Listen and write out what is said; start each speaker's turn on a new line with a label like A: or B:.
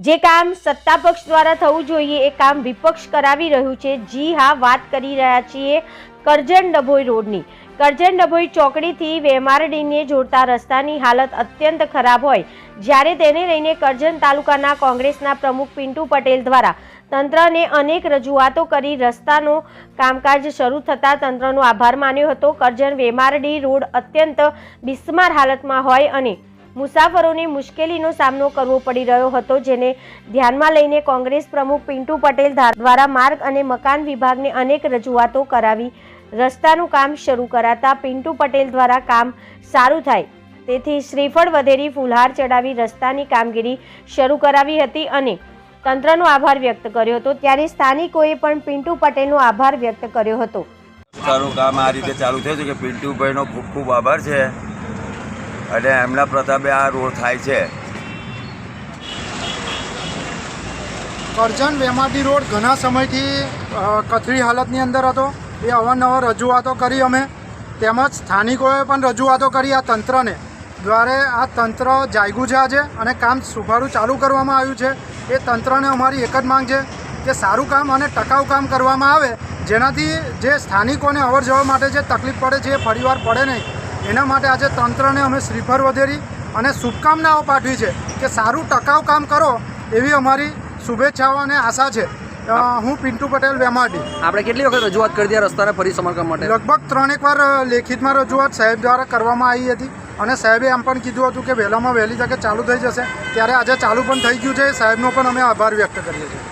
A: જે કામ સત્તાપક્ષ દ્વારા થવું જોઈએ, એ કામ વિપક્ષ કરાવી રહ્યું છે. જી હા, વાત કરી રહ્યા છીએ કરજણ ડભોઈ રોડની. કરજણ ડભોઈ ચોકડીથી વેમારડીને જોડતા રસ્તાની હાલત અત્યંત ખરાબ હોય. જ્યારે તેને લઈને કરજણ તાલુકાના કોંગ્રેસના પ્રમુખ પિન્ટુ પટેલ દ્વારા તંત્રને અનેક રજૂઆતો કરી રસ્તાનો કામકાજ શરૂ થતાં તંત્રનો આભાર માન્યો હતો. કરજણ વેમારડી રોડ અત્યંત બિસ્માર હાલતમાં હોય અને મુસાફરોને મુશ્કેલીનો સામનો કરવો પડી રહ્યો હતો, જેને ધ્યાનમાં લઈને કોંગ્રેસ પ્રમુખ પિન્ટુ પટેલ દ્વારા માર્ગ અને મકાન વિભાગને અનેક રજૂઆતો કરાવી. રસ્તાનું કામ શરૂ કરાતા પિન્ટુ પટેલ દ્વારા કામ સારું થાય. તેથી શ્રીફળ વધેરી ફુલહાર ચડાવી રસ્તાની કામગીરી શરૂ કરાવી હતી અને તંત્રનો આભાર વ્યક્ત કર્યો હતો. ત્યારે સ્થાનિકોએ પણ પિન્ટુ પટેલનો આભાર વ્યક્ત કર્યો હતો.
B: કામ આ રીતે ચાલુ થયું છે કે પિન્ટુભાઈનો ખૂબ ખૂબ આભાર છે. અને એમના પ્રતાપે આ રોડ થાય છે.
C: કરજણ વેમાટી રોડ ઘણા સમયથી કથળી હાલતની અંદર હતો. એ અવારનવાર રજૂઆતો કરી અમે. તેમજ સ્થાનિકોએ પણ રજૂઆતો કરી આ તંત્રને. દ્વારે આ તંત્ર જાગ્યું છે આજે અને કામ સુભારું ચાલુ કરવામાં આવ્યું છે. એ તંત્રને અમારી એક જ માંગ છે કે સારું કામ અને ટકાઉ કામ કરવામાં આવે. જેનાથી જે સ્થાનિકોને અવર જવા માટે જે તકલીફ પડે છે, એ ફરીવાર પડે નહીં. એના માટે આજે તંત્રને અમે શ્રીફળ વધેરી અને શુભકામનાઓ પાઠવી છે કે સારું ટકાઉ કામ કરો એવી અમારી શુભેચ્છાઓ અને આશા છે. હું પિન્ટુ પટેલ વેમાડી.
D: આપણે કેટલી વખત રજૂઆત કરી હતી રસ્તાને ફરી સમારકામ માટે?
C: લગભગ ત્રણેક વાર લેખિતમાં રજૂઆત સાહેબ દ્વારા કરવામાં આવી હતી અને સાહેબે એમ પણ કીધું હતું કે વહેલામાં વહેલી તકે ચાલુ થઈ જશે. ત્યારે આજે ચાલુ પણ થઈ ગયું છે. સાહેબનો પણ અમે આભાર વ્યક્ત કરીએ છીએ.